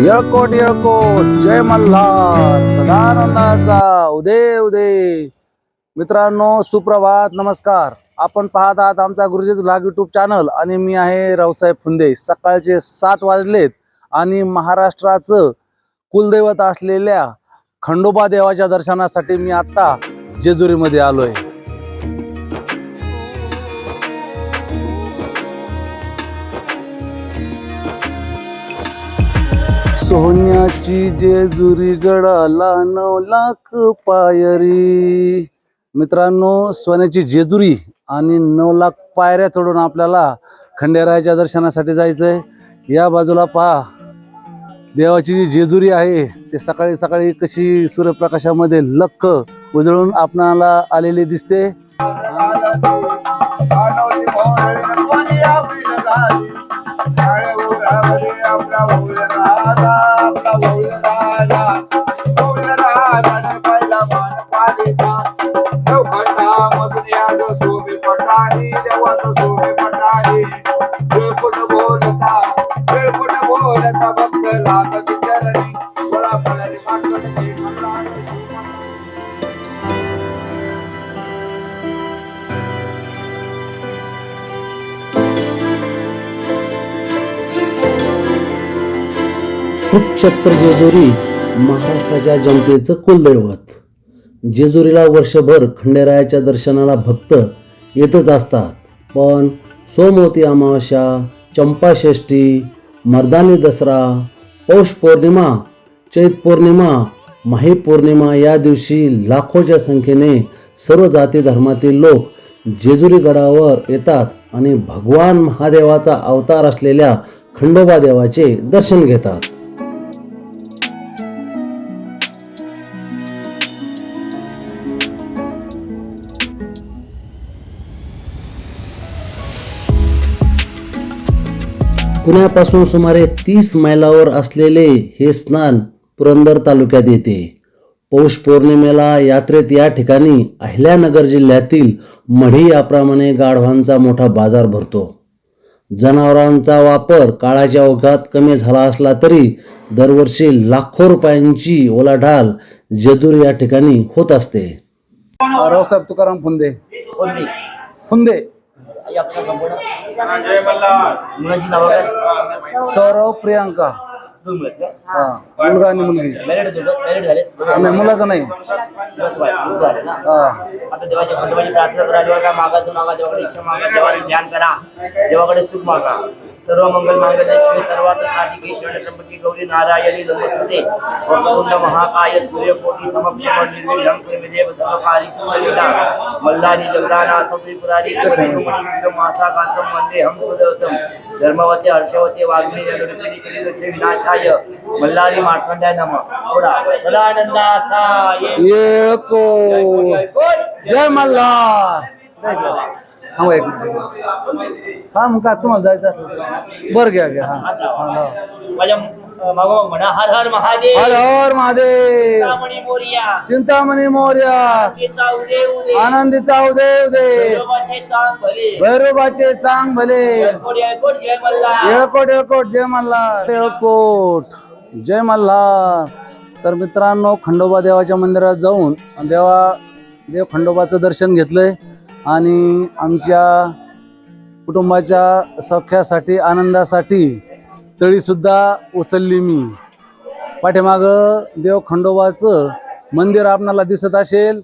येळकोट येळकोट जय मल्हार सदानंदाचा उदय उदय. मित्रांनो सुप्रभात नमस्कार. आपण पाहत आहात आमचा गुरुजीच ब्लॉग युट्यूब चॅनल आणि मी आहे रावसाहेब फुंदे. सकाळचे सात वाजलेत आणि महाराष्ट्राचं कुलदैवत असलेल्या खंडोबा देवाच्या दर्शनासाठी मी आत्ता जेजुरीमध्ये आलो आहे सोन्याची जेजुरी गडाला नऊ लाख पायरी. मित्रांनो सोन्याची जेजुरी आणि नऊ लाख पायऱ्या चढून आपल्याला खंडेरायाच्या दर्शनासाठी जायचंय. या बाजूला पहा. देवाची जी जेजुरी आहे ते सकाळी सकाळी कशी सूर्यप्रकाशामध्ये लख उजळून आपणाला आलेली दिसते. भक्त लागत चरणी. जेजुरी महाराष्ट्राच्या जनतेचं कुलदैवत. जेजुरीला वर्षभर खंडेरायाच्या दर्शनाला भक्त येतच असतात. पण सोमवती अमावस्या चंपाषष्ठी मर्दानी दसरा पौष पौर्णिमा चैत पौर्णिमा माही पौर्णिमा या दिवशी लाखोच्या संख्येने सर्व जाती धर्मातील लोक जेजुरी गडावर येतात आणि भगवान महादेवाचा अवतार असलेल्या खंडोबा देवाचे दर्शन घेतात. पुण्यापासून सुमारे तीस मैलावर असलेले हे स्नान पुरंदर तालुक्यात येते. पौष पौर्णिमेला यात्रेत या ठिकाणी अहिल्यानगर जिल्ह्यातील मढी याप्रमाणे गाढवांचा मोठा बाजार भरतो. जनावरांचा वापर काळाच्या ओघात कमी झाला असला तरी दरवर्षी लाखो रुपयांची ओलाढाल जेजूर या ठिकाणी होत असते. रावसाहेब तुकाराम फुंदे. फुंदे. मुलांची नावं काय? सौरव प्रियांका. दोन मुलं आहेत का? हा. मुलगा आणि मुलगी. मॅरिड दोघं मॅरिड झाले. नाही मुलाचं नाही. झाले ना. हा. आता देवाच्या खंडोबाची प्रार्थना करा देवाला मागायचं मागा देवाकडे इच्छा मागा देवाने ध्यान करा. देवाकडे सुख मागा. सर्व मंगल मांगल्य शिवे सर्वात साधिके शरण त्र्यंबके गौरी नारायणी नमस्ते. वक्रतुंड महाकाय सूर्यकोटी समप्रभ निर्विघ्नं देव सुसलिता मल्लारी जगदानाथ त्रिपुरारी मासा कांतम वंदे हम सुदेवतम धर्मवते हर्षवते वाग्मी विनाशाय मल्लारी मार्कंडाय नमः. थोडा सदानंदासाय येळकोट जय मल्हार. थांबा एक मिनिट. हा मग काय तुम्हाला जायचं बरं घ्या घ्या. हा हा. माझ्या मागो म्हणा हर हर महादेव. हर हर महादेव. चिंतामणी मोरिया. चिंतामणी मोर्या. आनंदीचा उदय उदय देवाचे चांग भले. भैरोबाचे चांग भले. कोडी ऐकोट जय मल्हार. येळकोट येळकोट जय मल्हार. येळकोट जय मल्हार. तर मित्रांनो खंडोबा देवाच्या मंदिरात जाऊन देवा देव खंडोबाचं दर्शन घेतलंय आणि आमच्या कुटुंबाच्या सौख्यासाठी आनंदासाठी तळीसुद्धा उचलली मी. पाठीमागं देव खंडोबाचं मंदिर आपणाला दिसत असेल.